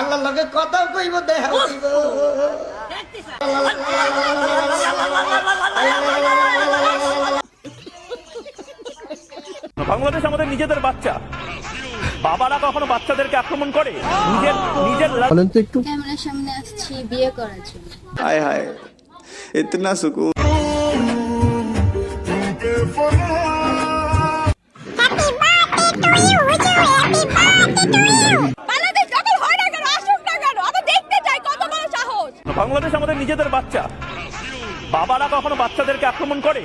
আল্লাহ লগে কথা কইব দেখা কইব। বাংলাদেশ আমাদের নিজেদের বাচ্চা। বাবারা কখনো বাচ্চাদেরকে আক্রমণ করে? নিজের নিজের বলেন তো একটু। ক্যামেরার সামনে আসছি বিয়ে করার জন্য। হায় হায় ইতনা সুকুন। Happy birthday to you, Happy birthday to you. Bangladesh আমাদের নিজেদের বাচ্চা। বাবারা কখনো বাচ্চাদেরকে আক্রমণ করে?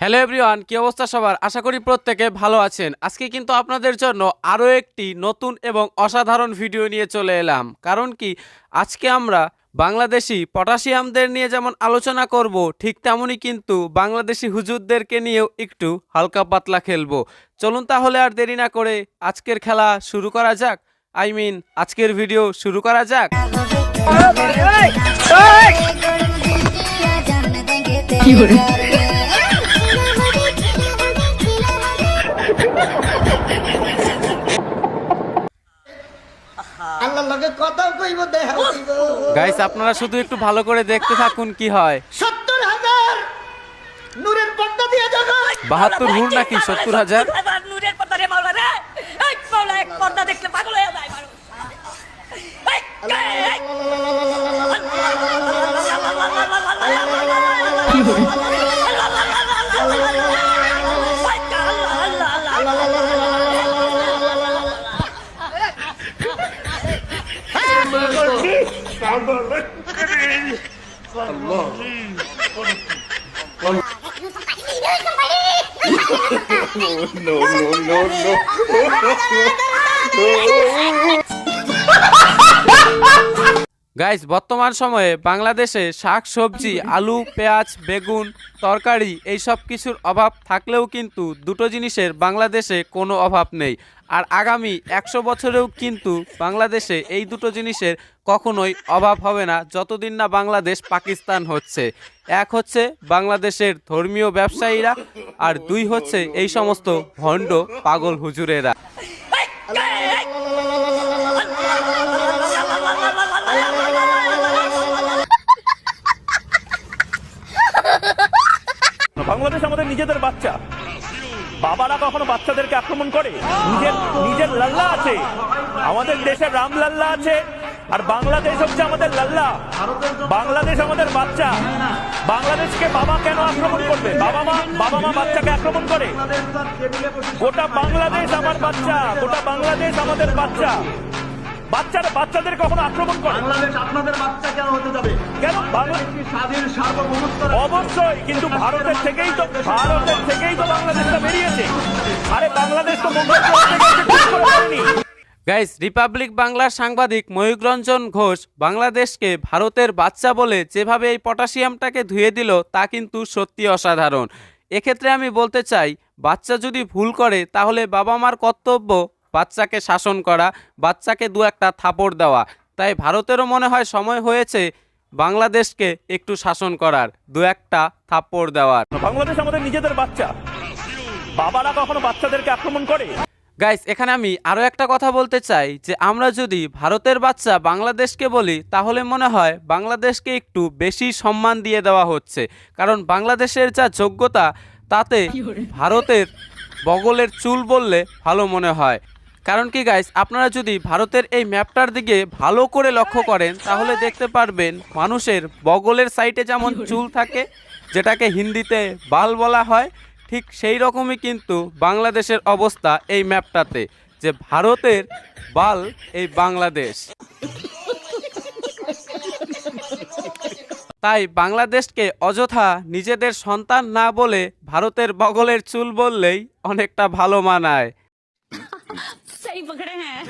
হ্যালো এভরিওয়ান কি অবস্থা সবার? আশা করি প্রত্যেকে ভালো আছেন। আজকে কিন্তু আপনাদের জন্য আরও একটি নতুন এবং অসাধারণ ভিডিও নিয়ে চলে এলাম। কারণ কি? আজকে আমরা বাংলাদেশি পটাশিয়ামদের নিয়ে যেমন আলোচনা করব, ঠিক তেমনই কিন্তু বাংলাদেশি হুজুরদেরকে নিয়েও একটু হালকা পাতলা খেলব। চলুন তাহলে আর দেরি না করে আজকের খেলা শুরু করা যাক। আই মিন, আজকের ভিডিও শুরু করা যাক। আল্লাহ লগে কইব দেখা কইব। গাইস আপনারা শুধু একটু ভালো করে দেখতে থাকুন কি হয়। সত্তর হাজার নূরের পর্দা দিয়ে যখন বাহাত্তর হুর নাকি সত্তর হাজার? নূরের পর্দা রে মাওলা রে। এই মাওলা এক পর্দা দেখলে পাগল হয়ে যায় মানুষ। no, no, no, no. Guys বর্তমান সময়ে বাংলাদেশে শাক সবজি আলু পেঁয়াজ বেগুন তরকারি এই সব কিছুর অভাব থাকলেও কিন্তু দুটো জিনিসের বাংলাদেশে কোনো অভাব নেই আর আগামী একশো বছরেও কিন্তু বাংলাদেশে এই দুটো জিনিসের কখনোই অভাব হবে না যতদিন না বাংলাদেশ পাকিস্তান হচ্ছে এক হচ্ছে বাংলাদেশের ধর্মীয় ব্যবসায়ীরা আর দুই হচ্ছে এই সমস্ত ভণ্ড পাগল হুজুরেরা বাংলাদেশ আমাদের নিজেদের বাচ্চা। বাবারা কখনো বাচ্চাদেরকে আক্রমণ করে? নিজের নিজের লাল্লা আছে। আমাদের দেশের রাম লাল্লা আছে, আর বাংলাদেশ হচ্ছে আমাদের লাল্লা। বাংলাদেশ আমাদের বাচ্চা। বাংলাদেশকে বাবা কেন আক্রমণ করবে? বাবা মা বাবা মা বাচ্চাকে আক্রমণ করে। গোটা বাংলাদেশ আমার বাচ্চা, গোটা বাংলাদেশ আমাদের বাচ্চা। বাচ্চারা বাচ্চাদের কখনো আক্রমণ করে? বাংলাদেশ আপনাদের বাচ্চা কেন হতে যাবে? কেন? স্বাধীন সার্বভৌমত্ব অবশ্যই কিন্তু ভারতের থেকেই তো ভারতের থেকেই তো বাংলাদেশটা বেরিয়েছে। আরে বাংলাদেশ তো। গাইস রিপাবলিক বাংলার সাংবাদিক ময়ূক রঞ্জন ঘোষ বাংলাদেশকে ভারতের বাচ্চা বলে যেভাবে এই পটাশিয়ামটাকে ধুয়ে দিল তা কিন্তু সত্যি অসাধারণ। এক্ষেত্রে আমি বলতে চাই বাচ্চা যদি ভুল করে তাহলে বাবা মার কর্তব্য বাচ্চাকে শাসন করা বাচ্চাকে দু একটা থাপড় দেওয়া। তাই ভারতেরও মনে হয় সময় হয়েছে বাংলাদেশকে একটু শাসন করার দু একটা থাপ্পড় দেওয়ার। বাংলাদেশ আমাদের নিজেদের বাচ্চা। বাবারা কখনো বাচ্চাদেরকে আক্রমণ করে? গাইস এখানে আমি আরও একটা কথা বলতে চাই যে আমরা যদি ভারতের বাচ্চা বাংলাদেশকে বলি তাহলে মনে হয় বাংলাদেশকে একটু বেশি সম্মান দিয়ে দেওয়া হচ্ছে। কারণ বাংলাদেশের যা যোগ্যতা তাতে ভারতের বগলের চুল বললে ভালো মনে হয়। কারণ কি গাইস আপনারা যদি ভারতের এই ম্যাপটার দিকে ভালো করে লক্ষ্য করেন, তাহলে দেখতে পারবেন মানুষের বগলের সাইডে যেমন চুল থাকে, যেটাকে হিন্দিতে বাল বলা হয়, ঠিক সেই রকমই কিন্তু বাংলাদেশের অবস্থা এই ম্যাপটাতে, যে ভারতের বাল এই বাংলাদেশ। তাই বাংলাদেশকে অযথা নিজেদের সন্তান না বলে ভারতের বগলের চুল বললেই অনেকটা ভালো মানায়। सही पकड़े हैं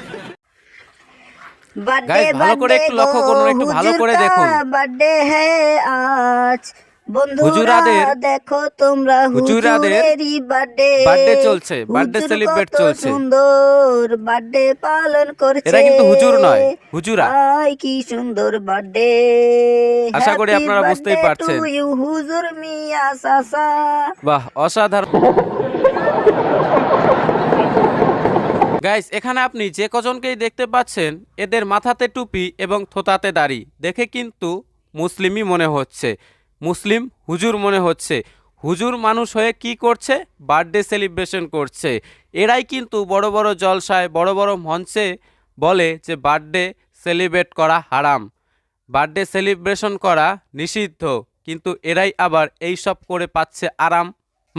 Guys, ভালো করে একটু লক্ষ্য করুন, একটু ভালো করে দেখুন। बर्थडे है आज বন্ধুরা হুজুরাদের দেখো তোমরা হুজুরাদের হুজুরেরই বার্থডে birthday চলছে, birthday হুজুর celebrate কত চলছে। সুন্দর বার্থডে পালন করছে এরা কিন্তু হুজুর নয়, হুজুরা। আই কি সুন্দর বার্থডে আশা করি আপনারা বুঝতেই পারছেন। হুজুর মিয়া সাসা বাহ অসাধারণ গাইস এখানে আপনি যে কজনকেই দেখতে পাচ্ছেন, এদের মাথাতে টুপি এবং থোতাতে দাড়ি। দেখে কিন্তু মুসলিমই মনে হচ্ছে। মুসলিম হুজুর মনে হচ্ছে। হুজুর মানুষ হয়ে কি করছে? বার্থডে সেলিব্রেশন করছে। এরাই কিন্তু বড় বড় জলসায়, বড় বড় মঞ্চে বলে যে বার্থডে সেলিব্রেট করা হারাম। বার্থডে সেলিব্রেশন করা নিষিদ্ধ। কিন্তু এরাই আবার এই সব করে পাচ্ছে আরাম।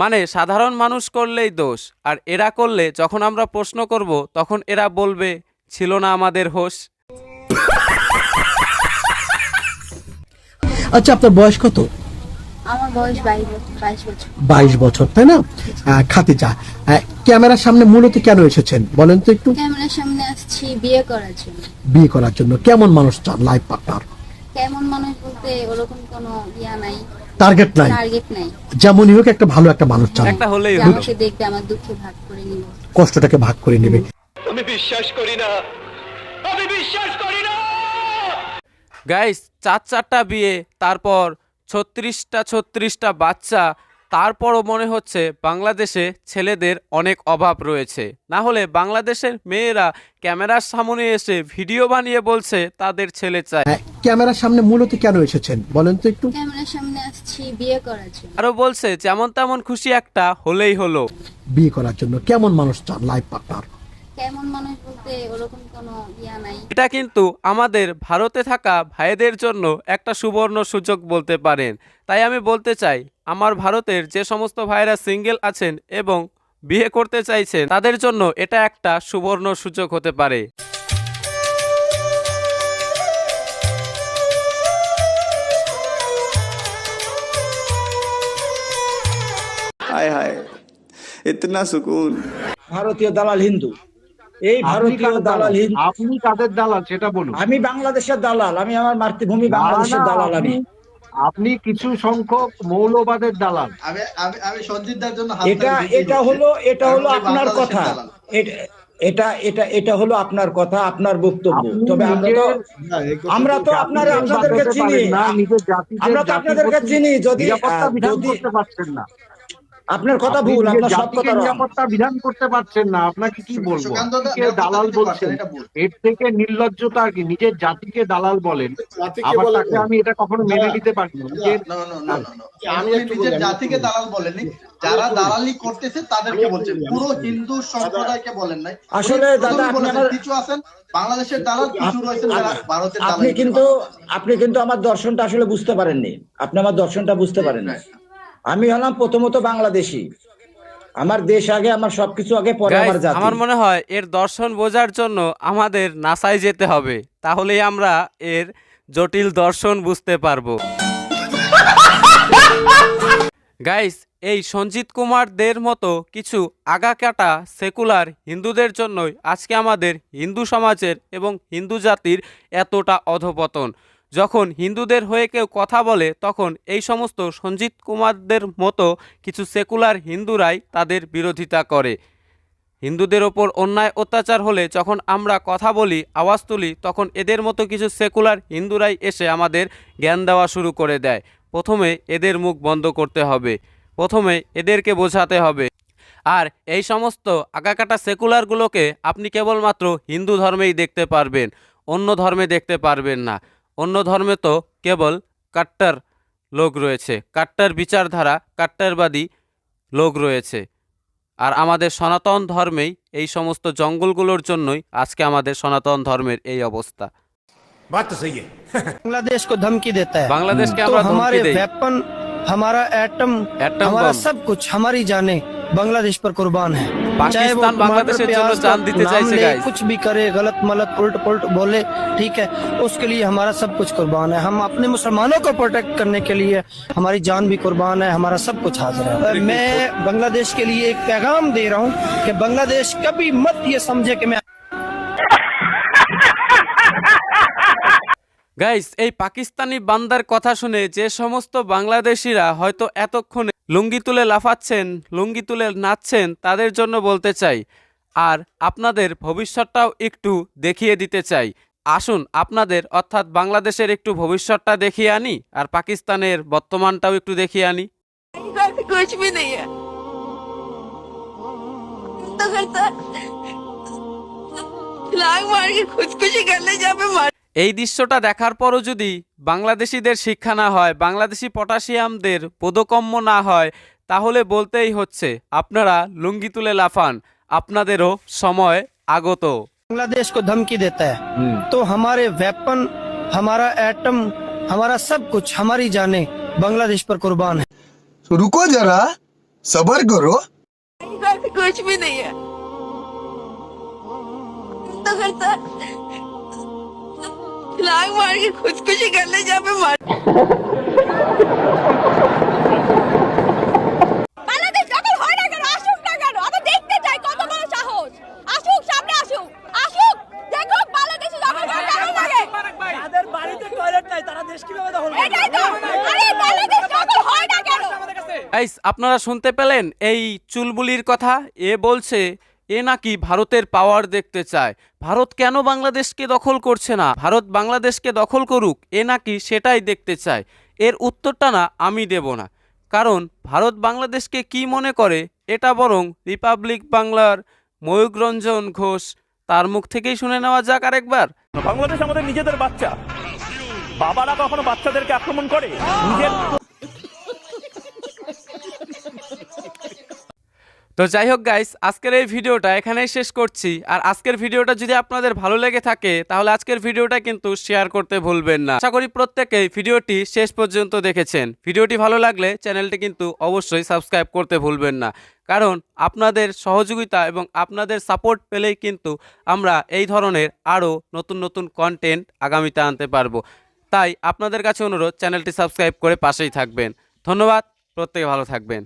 মানে সাধারণ মানুষ করলেই দোষ আর এরা করলে যখন আমরা প্রশ্ন করব তখন এরা বলবে ছিল না আমাদের হোশ। আচ্ছা আপনার বয়স কত? আমার বয়স বাইশ বছর তাই না? আহ, ক্যামেরার সামনে মূলত কেন এসেছেন? বলেন তো একটু। ক্যামেরার সামনে আসছি বিয়ে করার জন্য। বিয়ে করার জন্য। কেমন মানুষ চান লাইফ পার্টনার কেমন মানুষ বলতে ওরকম কোনো ইয়া নাই। টার্গেট নাই। টার্গেট নাই। যেমনই হোক একটা ভালো একটা মানুষ চান একটা হলেই হলো। আমাকে দেখবে আমার দুঃখ ভাগ করে নিব। কষ্টটাকে ভাগ করে নেবে। গাইস চার চারটা বিয়ে তারপর ছত্রিশটা ছত্রিশটা বাচ্চা তারপরও মনে হচ্ছে বাংলাদেশে ছেলেদের অনেক অভাব রয়েছে। না হলে বাংলাদেশের মেয়েরা ক্যামেরার সামনে এসে ভিডিও বানিয়ে বলছে তাদের ছেলে চায় ক্যামেরার সামনে মূলত কেন এসেছেন? বলেন তো একটু। ক্যামেরার সামনে আসছি বিয়ে করার জন্য। আরও বলছে যেমন তেমন খুশি একটা হলেই হলো। বিয়ে করার জন্য কেমন মানুষ চান লাইফ পার্টনার কেমন মানুষ বলতে ওরকম কোনো ইয়া নাই। এটা কিন্তু আমাদের ভারতে থাকা ভাইদের জন্য একটা সুবর্ণ সুযোগ বলতে পারেন। তাই আমি বলতে চাই আমার ভারতের যে সমস্ত ভাইয়েরা সিঙ্গেল আছেন এবং বিয়ে করতে চাইছেন তাদের জন্য এটা একটা সুবর্ণ সুযোগ হতে পারে। হায় হায় ভারতীয় দালাল হিন্দু। এই ভারতীয় দালাল? হিন্দু। আপনি কাদের দালাল? সেটা বলুন। আমি বাংলাদেশের দালাল আমি আমার মাতৃভূমি বাংলাদেশের দালাল আমি। আপনি- কিছু সংখ্যক মৌলবাদের দালাল। আমি আমি আমি সঞ্জিতদার জন্য এটা এটা। হলো এটা হলো আপনার কথা। এটা এটা এটা এটা হলো আপনার কথা আপনার বক্তব্য। তবে আমরা তো আমরা আপনার আপনি আপনাদেরকে চিনি। না, আমরা তো আপনাদেরকে চিনি যদি করতে পারছেন না। আপনার কথা ভুল আপনার সব কথা নিরাপত্তা বিধান করতে পারছেন না আপনাকে কি বলব? দালাল বলছেন। এর থেকে নির্লজ্জতা আর কি? নিজের জাতিকে দালাল বলেন। আবার তাকে আমি এটা কখনো মেনে নিতে পারি না। না, না, না, না, না। আপনি নিজের জাতিকে দালাল বলেননি। যারা দালালি করতেছে তাদেরকে বলছেন। পুরো হিন্দু সম্প্রদায়কে বলেন নাই। আসলে দাদা, কিছু আছেন বাংলাদেশের দালাল কিছু রয়েছেন যারা ভারতের দালাল আপনি কিন্তু আপনি কিন্তু আমার দর্শনটা আসলে বুঝতে পারেননি। আপনি আমার দর্শনটা বুঝতে পারেননি। আমি হলাম প্রথমত বাংলাদেশি। আমার দেশ আগে আমার সবকিছু আগে পরে আমার জাতি। আমার মনে হয় এর দর্শন বোঝার জন্য আমাদের নাসায় যেতে হবে। তাহলেই আমরা এর জটিল দর্শন বুঝতে পারব। গাইস এই সঞ্জিত কুমারদের মতো কিছু আগাকাটা সেকুলার হিন্দুদের জন্যই আজকে আমাদের হিন্দু সমাজের এবং হিন্দু জাতির এতটা অধপতন। যখন হিন্দুদের হয়ে কেউ কথা বলে, তখন এই সমস্ত সঞ্জিত কুমারদের মতো কিছু সেকুলার হিন্দুরাই তাদের বিরোধিতা করে। হিন্দুদের ওপর অন্যায় অত্যাচার হলে যখন আমরা কথা বলি, আওয়াজ তুলি, তখন এদের মতো কিছু সেকুলার হিন্দুরাই এসে আমাদের জ্ঞান দেওয়া শুরু করে দেয়। প্রথমে এদের মুখ বন্ধ করতে হবে। প্রথমে এদেরকে বোঝাতে হবে। আর এই সমস্ত আগাকাটা সেকুলারগুলোকে আপনি কেবলমাত্র হিন্দু ধর্মেই দেখতে পারবেন, অন্য ধর্মে দেখতে পারবেন না। অন্য ধর্মে তো কেবল কাট্টার লোক রয়েছে কাট্টার বিচারধারা কাট্টারবাদী লোক রয়েছে আর আমাদের সনাতন ধর্মেই এই সমস্ত জঙ্গলগুলোর জন্যই আজকে আমাদের সনাতন ধর্মের এই অবস্থা बांग्लादेश को धमकी देता है বাংলাদেশকে तो আমরা ধমকি हमारे দেই वेपन हमारा एटम एटम हमारा बम। सब कुछ हमारी जाने बांग्लादेश पर कुर्बान है पाकिस्तान बांग्लादेश জন্য চাঁদ দিতে गाइस कुछ भी करे गलत मलत उल्ट पुलट बोले ठीक है उसके लिए हमारा सब कुछ कुर्बान है। हम अपने मुसलमानों को प्रोटेक्ट करने के लिए हमारी जान भी कुर्बान है हमारा सब कुछ हाजिर है। मैं बांग्लादेश के लिए एक पैगाम दे रहा हूँ की बांग्लादेश कभी मत ये समझे की मैं গাইস এই পাকিস্তানি বান্দার কথা শুনে যে সমস্ত বাংলাদেশিরা হয়তো এতক্ষণে লুঙ্গি তুলে লাফাচ্ছেন লুঙ্গি তুলে নাচছেন তাদের জন্য বলতে চাই আর আপনাদের ভবিষ্যৎটাও একটু দেখিয়ে দিতে চাই আসুন আপনাদের অর্থাৎ বাংলাদেশের একটু ভবিষ্যৎটা দেখিয়ে আনি আর পাকিস্তানের বর্তমানটাও একটু দেখিয়ে আনি कुछ भी नहीं है तो करता लाग मार के खुदकुशी करने जा पे मार এই দৃশ্যটা দেখার পরও যদি বাংলাদেশিদের শিক্ষা না হয় বাংলাদেশি পটাশিয়ামদের বোধকম্য না হয় তাহলে বলতেই হচ্ছে আপনারা লুঙ্গি তুলে লাফান আপনাদেরও সময় আগত बांग्लादेश को धमकी देता है तो हमारे वेपन हमारा एटम हमारा सब कुछ हमारी जाने बांग्लादेश पर कुर्बान है रुको जरा सबर करो कुछ भी नहीं है तो करता लाग मार के खुदकुशी करने जा पे मार বাংলাদেশ দখল হয় না কেন আসুক না কেন আমরা দেখতে চাই কত বড় সাহস আসুক সামনে আসুক আসুক দেখুক বাংলাদেশ দখল করে কেমন লাগে তাদের বাড়িতে টয়লেট নাই তারা দেশ কিভাবে দখল করে এটাই তো আরে বাংলাদেশ দখল হয় না কেন গাইস আপনারা শুনতে পেলেন এই চুলবুলির কথা এ বলছে এ নাকি ভারতের পাওয়ার দেখতে চায়? ভারত কেন বাংলাদেশকে দখল করছে না? ভারত বাংলাদেশকে দখল করুক, এ নাকি সেটাই দেখতে চায়? এর উত্তরটা না আমি দেব না। কারণ ভারত বাংলাদেশকে কি মনে করে? এটা বরং রিপাবলিক বাংলার ময়ূক রঞ্জন ঘোষ। তার মুখ থেকেই শুনে নেওয়া যাক আরেকবার। বাংলাদেশ আমাদের নিজেদের বাচ্চা। বাবারা কখনো বাচ্চাদেরকে আক্রমণ করে? নিজের তো যাই হোক গাইস আজকের এই ভিডিওটা এখানেই শেষ করছি। আর আজকের ভিডিওটা যদি আপনাদের ভালো লেগে থাকে, তাহলে আজকের ভিডিওটা কিন্তু শেয়ার করতে ভুলবেন না। আশা করি প্রত্যেকেই ভিডিওটি শেষ পর্যন্ত দেখেছেন। ভিডিওটি ভালো লাগলে চ্যানেলটি কিন্তু অবশ্যই সাবস্ক্রাইব করতে ভুলবেন না। কারণ আপনাদের সহযোগিতা এবং আপনাদের সাপোর্ট পেলেই কিন্তু আমরা এই ধরনের আরও নতুন নতুন কন্টেন্ট আগামীতে আনতে পারব। তাই আপনাদের কাছে অনুরোধ চ্যানেলটি সাবস্ক্রাইব করে পাশেই থাকবেন। ধন্যবাদ, প্রত্যেকে ভালো থাকবেন।